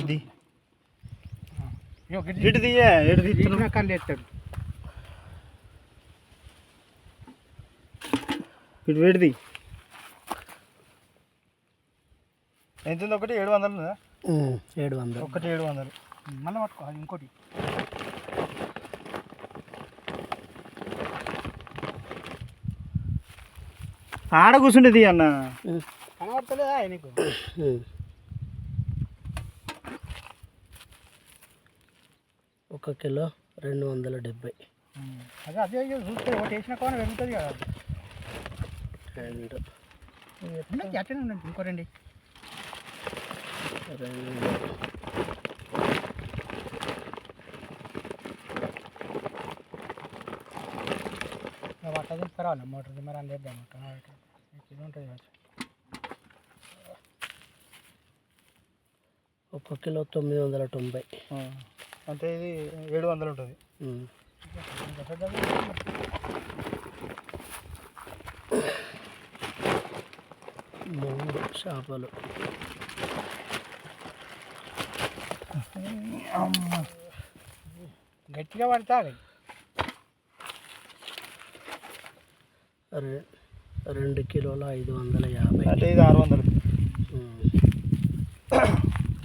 ఇది. ఇగో గిట్ల ఇటు తీయ ఇటు తీస్తున్నావు తీసిన కళ్ళు ఎత్తాడు. ఇటు పెడిది ఎంత ఉంది? ఒకటి ఏడు వందలు ఏడు వందలు. ఒకటి ఏడు వందలు. మళ్ళీ పట్టుకో ఇంకోటి. ఆడ కూర్చుండేది అన్న. కనబడతలేదా నీకు ఒక కిలో రెండు వందల డెబ్బై. అదే అదే చూస్తే ఒకటి వేసిన కోన వెళ్తుంది కదా. రెండు. ఉండండి ఇంకో రండి. రెండు. పట్ట తీసుకురావాలి మోటార్ దిమ్మరా అని లేద్దాం ఇది ఉంటుంది ఒక కిలో తొమ్మిది వందల తొంభై. అంటే ఇది ఏడు వందలు ఉంటుంది. మూడు చేపలు. గట్టిగా పడతా అవి. రె- రెండు కిలోల ఐదు వందల యాభై. అంటే ఇది ఆరు వందలు.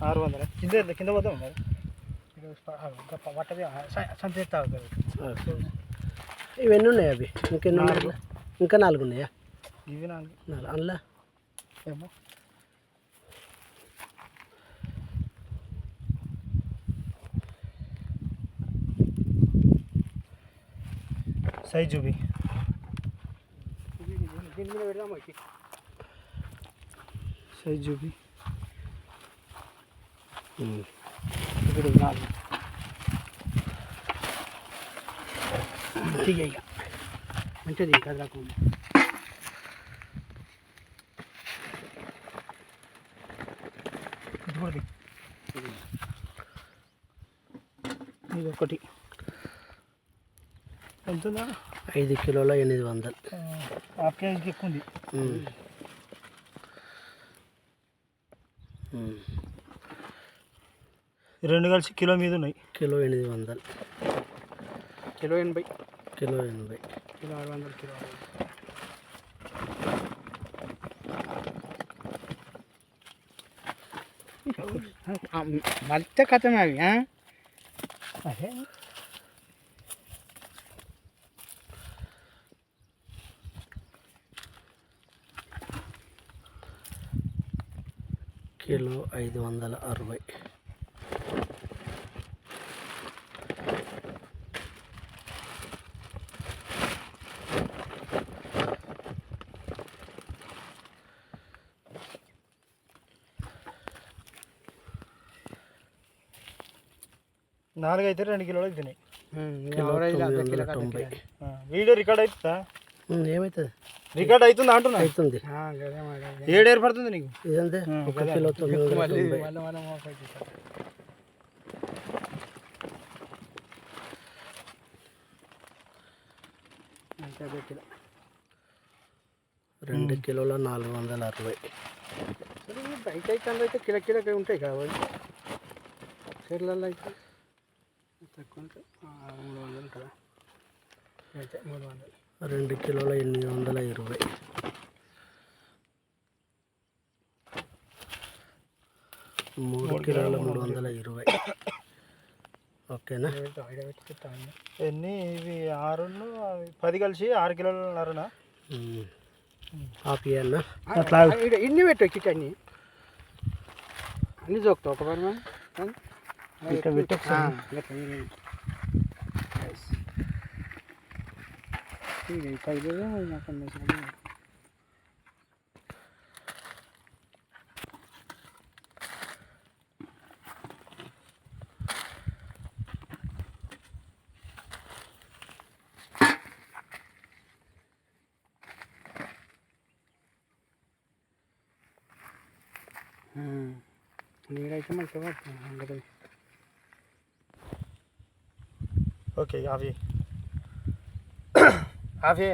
ఆరు వందలు? కింద కింద పోతాం మరి? పట్టది. ఓకే. ఇవన్నీ ఉన్నాయి అవి? ఇంకెన్ని ఉన్నాయి? నాలుగు. ఇంకా నాలుగు ఉన్నాయా? ఇవి నాలుగు. నాలుగు. అందులో? ఏమో. సైజ్ చూపి ఇది- ఇది- దీని మీద పెడదాము ఇది. సైజ్ చూపి ఉమ్. ఇప్పుడు నాలుగు తీయ ఇక మంచిది కదలకుండా ఇది ఇది ఒకటి ఎంత ఉందా ఐదు కిలోల ఎనిమిది వందలు. హాఫ్ కేజీకి ఎక్కువ ఉంది. రెండు కలిసి కిలో మీద ఉన్నాయి. కిలో ఎనిమిది వందలు. కిలో ఎనభై. కిలో ఎనభై. కిలో ఆరు వందలు కిలో మళ్ళీ కథమే అవి? అదే. కిలో ఐదు వందల అరవై. నాలుగు అయితే రెండు కిలోలు అవుతున్నాయి. ఆ, వీడియో రికార్డ్ అవుతుందా ఏమవుతుంది రికార్డ్ అవుతుందా అంటున్నా? అవుతుంది. ఏడు ఏర్పడుతుంది నీకు? ఇదంతే. ఒక కిలో రెండు కిలోల నాలుగు వందల అరవై. బయట అయితే అయితే కిలో కిలోకి ఉంటాయి కదా అవి చీరలలో అయితే తక్కువ ఉంటాయి. మూడు వందలు కదా అయితే మూడు వందలు. రెండు కిలోల ఎనిమిది వందల ఇరవై. మూడు కిలోల మూడు వందల ఇరవై. ఓకేనా? ఎన్ని? ఇవి ఆరు పది కలిసి ఆరు కిలోలున్నారనా. హాఫ్ ఇయర్నా అట్లా ఇన్ని పెట్టు చిట్ అన్ని. అన్ని చూపుతావు ఒక పని ఇట్లా పెట్టు 이게 발견을 약간 내시는 음, 내가 이만 써봤어, 안 그래. 오케이, 아비. అవి